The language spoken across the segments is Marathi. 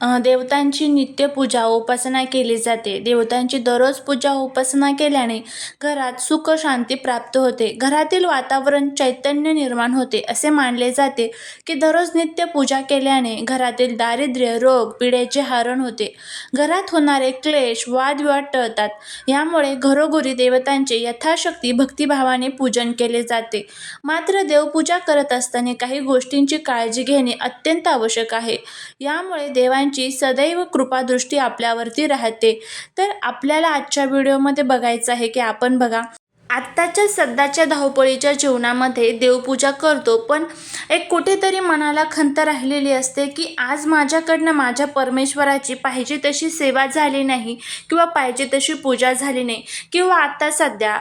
देवतांची नित्यपूजा उपासना केली जाते. देवतांची दररोज पूजा उपासना केल्याने घरात सुख शांती प्राप्त होते. घरातील वातावरण चैतन्य निर्माण होते. असे मानले जाते की दररोज नित्य पूजा केल्याने घरातील दारिद्र्य रोग पिढ्याचे हरण होते. घरात होणारे क्लेश वादविवाद टळतात. यामुळे घरोघरी देवतांचे यथाशक्ती भक्तिभावाने पूजन केले जाते. मात्र देवपूजा करत असताना काही गोष्टींची काळजी घेणे अत्यंत आवश्यक आहे. यामुळे देवांची सदैव कृपादृष्टी आपल्यावरती राहते. तर आपल्याला आजच्या व्हिडिओमध्ये बघायचं आहे की आपण बघा आत्ताच्या सध्याच्या धावपळीच्या जीवनामध्ये देवपूजा करतो पण एक कुठेतरी मनाला खंत राहिलेली असते की आज माझ्याकडनं माझ्या परमेश्वराची पाहिजे तशी सेवा झाली नाही किंवा पाहिजे तशी पूजा झाली नाही. किंवा आत्ता सध्या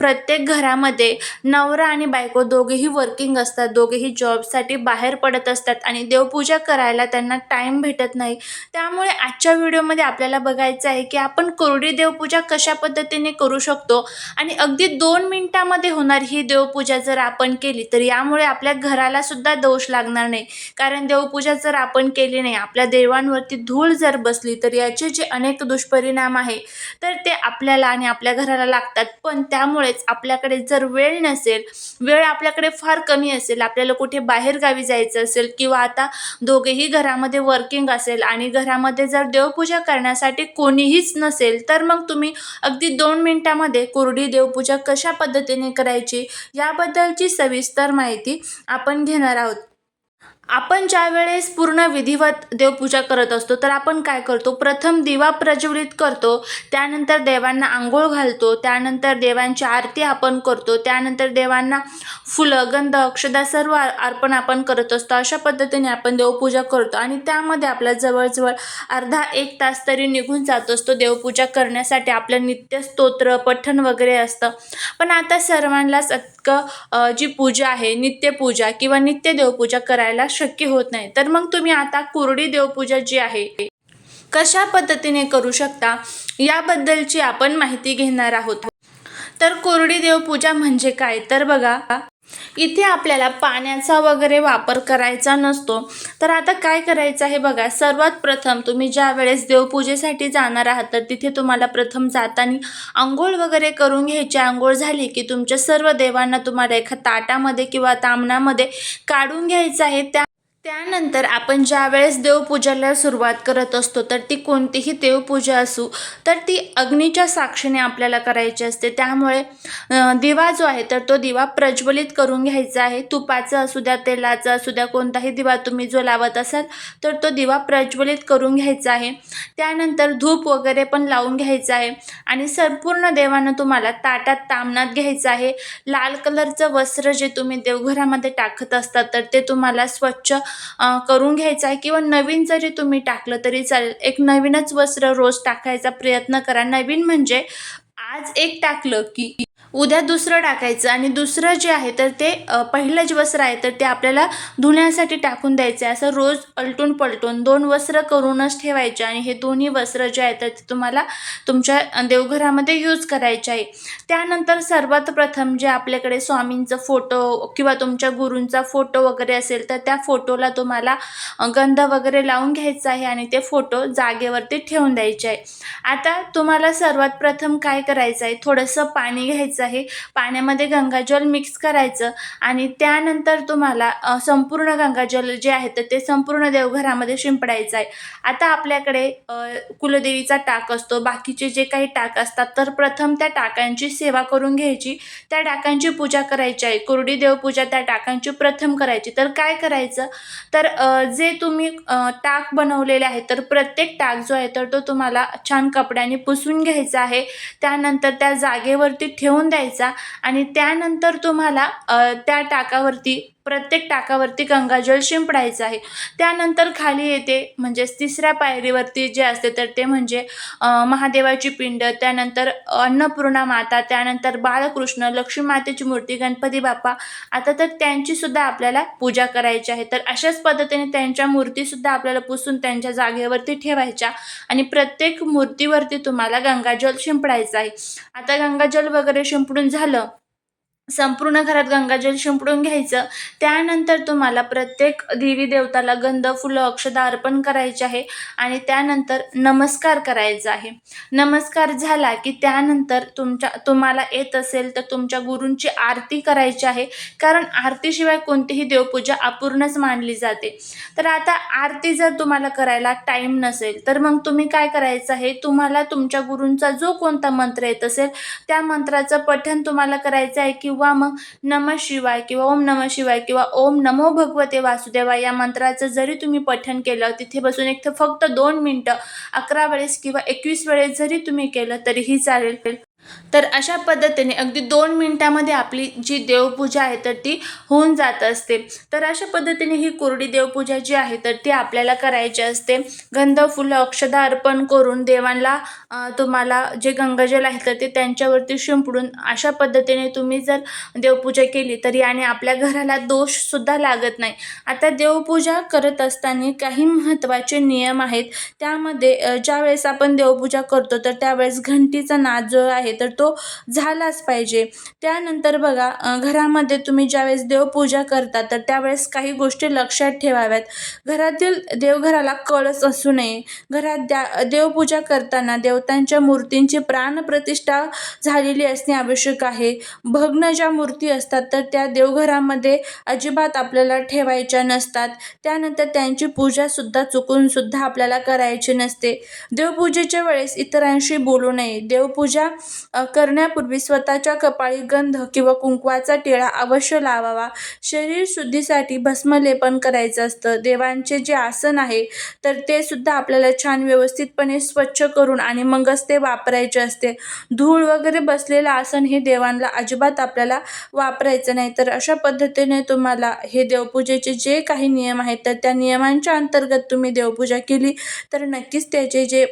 प्रत्येक घरामध्ये नवरा आणि बायको दोघेही वर्किंग असतात दोघेही जॉबसाठी बाहेर पडत असतात आणि देवपूजा करायला त्यांना टाईम भेटत नाही. त्यामुळे आजच्या व्हिडिओमध्ये आपल्याला बघायचं आहे की आपण कोरडी देवपूजा कशा पद्धतीने करू शकतो आणि अगदी दोन मिनिटामध्ये होणारी ही देवपूजा जर आपण केली तर यामुळे आपल्या घराला सुद्धा दोष लागणार नाही. कारण देवपूजा जर आपण केली नाही आपल्या देवांवरती धूळ जर बसली तर याचे जे अनेक दुष्परिणाम आहे तर ते आपल्याला आणि आपल्या घराला लागतात. पण त्यामुळेच आपल्याकडे जर वेळ नसेल वेळ आपल्याकडे फार कमी असेल आपल्याला कुठे बाहेरगावी जायचं असेल किंवा आता दोघेही घरामध्ये वर्किंग असेल आणि घरामध्ये जर देवपूजा करण्यासाठी कोणीहीच नसेल तर मग तुम्ही अगदी दोन मिनिटामध्ये कोरडी देवपूजा कशा पद्धतीने करायची याबद्दलची सविस्तर माहिती आपण घेणार आहोत. आपण ज्या वेळेस पूर्ण विधिवत देवपूजा करत असतो तर आपण काय करतो? प्रथम दिवा प्रज्वलित करतो त्यानंतर देवांना आंघोळ घालतो त्यानंतर देवांची आरती आपण करतो त्यानंतर देवांना फुलं गंध अक्षदा सर्व अर्पण आपण करत असतो. अशा पद्धतीने आपण देवपूजा करतो आणि त्यामध्ये आपला जवळजवळ अर्धा एक तास तरी निघून जात असतो देवपूजा करण्यासाठी. आपलं नित्य स्तोत्र पठण वगैरे असतं. पण आता सर्वांनाच इतकं जी पूजा आहे नित्यपूजा किंवा नित्य देवपूजा करायला शक्य होत नाही. तर मग तुम्ही आता कोरडी देवपूजा जी आहे कशा पद्धतीने करू शकता याबद्दलची आपण माहिती घेणार आहोत. तर कोरडी देवपूजा म्हणजे काय? तर बघा इथे आपल्याला पाण्याचा वगैरे वापर करायचा नसतो. तर आता काय करायचं आहे बघा सर्वात प्रथम तुम्ही ज्या वेळेस देवपूजेसाठी जाणार आहात तर तिथे तुम्हाला प्रथम जाताना आंघोळ वगैरे करून घ्यायची. आंघोळ झाली की तुमच्या सर्व देवांना तुम्हाला एका ताटामध्ये किंवा तामणामध्ये काढून घ्यायचं आहे. त्या त्यानंतर आपण ज्या वेळेस देवपूजेला सुरुवात करत असतो तर ती कोणतीही देवपूजा असू तर ती अग्नीच्या साक्षीने आपल्याला करायची असते. त्यामुळे दिवा जो आहे तर तो दिवा प्रज्वलित करून घ्यायचा आहे. तुपाचा असू द्या तेलाचा असू द्या कोणताही दिवा तुम्ही जो लावत असाल तर तो दिवा प्रज्वलित करून घ्यायचा आहे. त्यानंतर धूप वगैरे पण लावून घ्यायचा आहे. आणि संपूर्ण देवानं तुम्हाला ताटात तामणात घ्यायचं आहे. लाल कलरचं वस्त्र जे तुम्ही देवघरामध्ये टाकत असतात तर ते तुम्हाला स्वच्छ करून घ्यायचं आहे किंवा नवीन जरी तुम्ही टाकलं तरी चालेल. एक नवीनच वस्त्र रोज टाकायचा प्रयत्न करा. नवीन म्हणजे आज एक टाकलं की उद्या दुसरं टाकायचं आणि दुसरं जे आहे तर ते पहिलं जे वस्त्र आहे तर ते आपल्याला धुण्यासाठी टाकून द्यायचं आहे. असं रोज अलटून पलटून दोन वस्त्र करूनच ठेवायचे आणि हे दोन्ही वस्त्र जे आहे तर ते तुम्हाला तुमच्या देवघरामध्ये यूज करायचे आहे. त्यानंतर सर्वात प्रथम जे आपल्याकडे स्वामींचं फोटो किंवा तुमच्या गुरूंचा फोटो वगैरे असेल तर त्या फोटोला तुम्हाला गंध वगैरे लावून घ्यायचा आहे आणि ते फोटो जागेवरती ठेवून द्यायचे आहे. आता तुम्हाला सर्वात प्रथम काय करायचं आहे थोडंसं पाणी घ्यायचं आहे. पाण्यामध्ये गंगाजल मिक्स करायचं आणि त्यानंतर तुम्हाला संपूर्ण गंगाजल जे आहे तर ते संपूर्ण देवघरामध्ये शिंपडायचं आहे. आता आपल्याकडे कुलदेवीचा टाक असतो. बाकीचे जे काही टाक असतात तर प्रथम त्या टाकांची सेवा करून घ्यायची. त्या टाकांची पूजा करायची आहे. कुरडी देवपूजा त्या टाकांची प्रथम करायची. तर काय करायचं? तर जे तुम्ही टाक बनवलेले आहे तर प्रत्येक टाक जो आहे तर तो तुम्हाला छान कपड्याने पुसून घ्यायचा आहे. त्यानंतर त्या जागेवरती ठेवून द्यायचा आणि त्यानंतर तुम्हाला त्या टाकावरती प्रत्येक टाकावरती गंगाजल शिंपडायचं आहे. त्यानंतर खाली येते म्हणजेच तिसऱ्या पायरीवरती जे असते तर ते म्हणजे महादेवाची पिंड त्यानंतर अन्नपूर्णा माता त्यानंतर बाळकृष्ण लक्ष्मी मातेची मूर्ती गणपती बाप्पा. आता तर त्यांचीसुद्धा आपल्याला पूजा करायची आहे. तर अशाच पद्धतीने त्यांच्या मूर्तीसुद्धा आपल्याला पुसून त्यांच्या जागेवरती ठेवायच्या आणि प्रत्येक मूर्तीवरती तुम्हाला गंगाजल शिंपडायचं आहे. आता गंगाजल वगैरे शिंपडून झालं संपूर्ण घरात गंगाजल शिंपडून घ्यायचं. त्यानंतर तुम्हाला प्रत्येक देवी देवताला गंध फुलं अक्षदा अर्पण करायचे आहे आणि त्यानंतर नमस्कार करायचा आहे. नमस्कार झाला की त्यानंतर तुमच्या तुम्हाला येत असेल तर तुमच्या गुरूंची आरती करायची आहे. कारण आरतीशिवाय कोणतीही देवपूजा अपूर्णच मानली जाते. तर आता आरती जर तुम्हाला करायला टाईम नसेल तर मग तुम्ही काय करायचं आहे? तुम्हाला तुमच्या गुरूंचा जो कोणता मंत्र येत असेल त्या मंत्राचं पठण तुम्हाला करायचं आहे किंवा मग नम शिवाय किंवा ओम नम शिवाय किंवा ओम नमो भगवते वासुदेवा या मंत्राचं जरी तुम्ही पठण केलं तिथे बसून एक तर फक्त दोन मिनटं अकरा वेळेस किंवा एकवीस वेळेस जरी तुम्ही केलं तरीही चालेल. तर अशा पद्धतीने अगदी दोन मिनटामध्ये आपली जी देवपूजा आहे तर ती होऊन जात असते. तर अशा पद्धतीने ही कोरडी देवपूजा जी आहे तर ती आपल्याला करायची असते. गंध फुलं अक्षदा अर्पण करून देवांना तुम्हाला जे गंगाजल आहे तर ते त्यांच्यावरती शिंपडून अशा पद्धतीने तुम्ही जर देवपूजा केली तर याने आपल्या घराला दोषसुद्धा लागत नाही. आता देवपूजा करत असताना काही महत्त्वाचे नियम आहेत. त्यामध्ये ज्यावेळेस आपण देवपूजा करतो तर त्यावेळेस घंटीचा नाद जो आहे तर तो झालाच पाहिजे. त्यानंतर बघा घरामध्ये तुम्ही ज्यावेळेस देवपूजा करता तर त्यावेळेस काही गोष्टी लक्षात ठेवाव्यात. घरातील देवघराला कळस असू नये. घरात द्या देवपूजा करताना देवतांच्या मूर्तींची प्राणप्रतिष्ठा झालेली असणे आवश्यक आहे. भग्न ज्या मूर्ती असतात तर त्या देवघरामध्ये अजिबात आपल्याला ठेवायच्या नसतात. त्यानंतर त्यांची पूजासुद्धा चुकूनसुद्धा आपल्याला करायची नसते. देवपूजेच्या वेळेस इतरांशी बोलू नये. देवपूजा करण्यापूर्वी स्वतःच्या कपाळी गंध किंवा कुंकवाचा टिळा अवश्य लावावा. शरीर शुद्धीसाठी भस्मलेपन करायचं असतं. देवांचे जे आसन आहे तर ते सुद्धा आपल्याला छान व्यवस्थितपणे स्वच्छ करून आणि मगच ते वापरायचे असते. धूळ वगैरे बसलेलं आसन हे देवांना अजिबात आपल्याला वापरायचं नाही. तर अशा पद्धतीने तुम्हाला हे देवपूजेचे जे काही नियम आहेत तर त्या नियमांच्या अंतर्गत तुम्ही देवपूजा केली तर नक्कीच त्याचे जे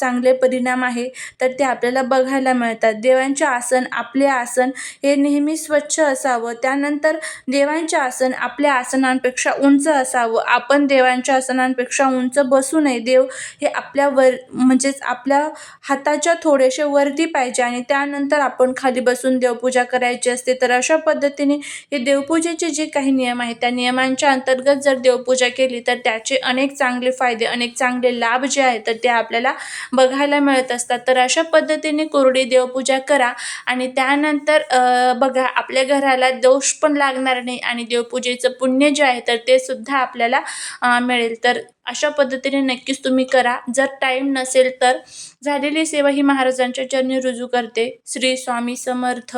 चांगले परिणाम आहे तर ते आपल्याला बघायला मिळतात. देवांचे आसन आपले आसन हे नेहमी स्वच्छ असावं. त्यानंतर देवांचे आसन आपल्या आसनांपेक्षा उंच असावं. आपण देवांच्या आसनांपेक्षा उंच बसू नये. देव हे आपल्या वर म्हणजेच आपल्या हाताच्या थोडेसे वरती पाहिजे आणि त्यानंतर आपण खाली बसून देवपूजा करायची असते. तर अशा पद्धतीने हे देवपूजेचे जे काही नियम आहेत त्या नियमांच्या अंतर्गत जर देवपूजा केली तर त्याचे अनेक चांगले फायदे अनेक चांगले लाभ जे आहेत तर ते आपल्याला बघायला मिळत असतात. तर अशा पद्धतीने कोरडी देवपूजा करा. आणि त्यानंतर बघा आपल्या घराला दोष पण लागणार नाही आणि देवपूजेचं पुण्य जे आहे तर ते सुद्धा आपल्याला मिळेल. तर अशा पद्धतीने नक्कीच तुम्ही करा. जर टाईम नसेल तर झालेली सेवा ही महाराजांच्या चरणी रुजू करते. श्री स्वामी समर्थ.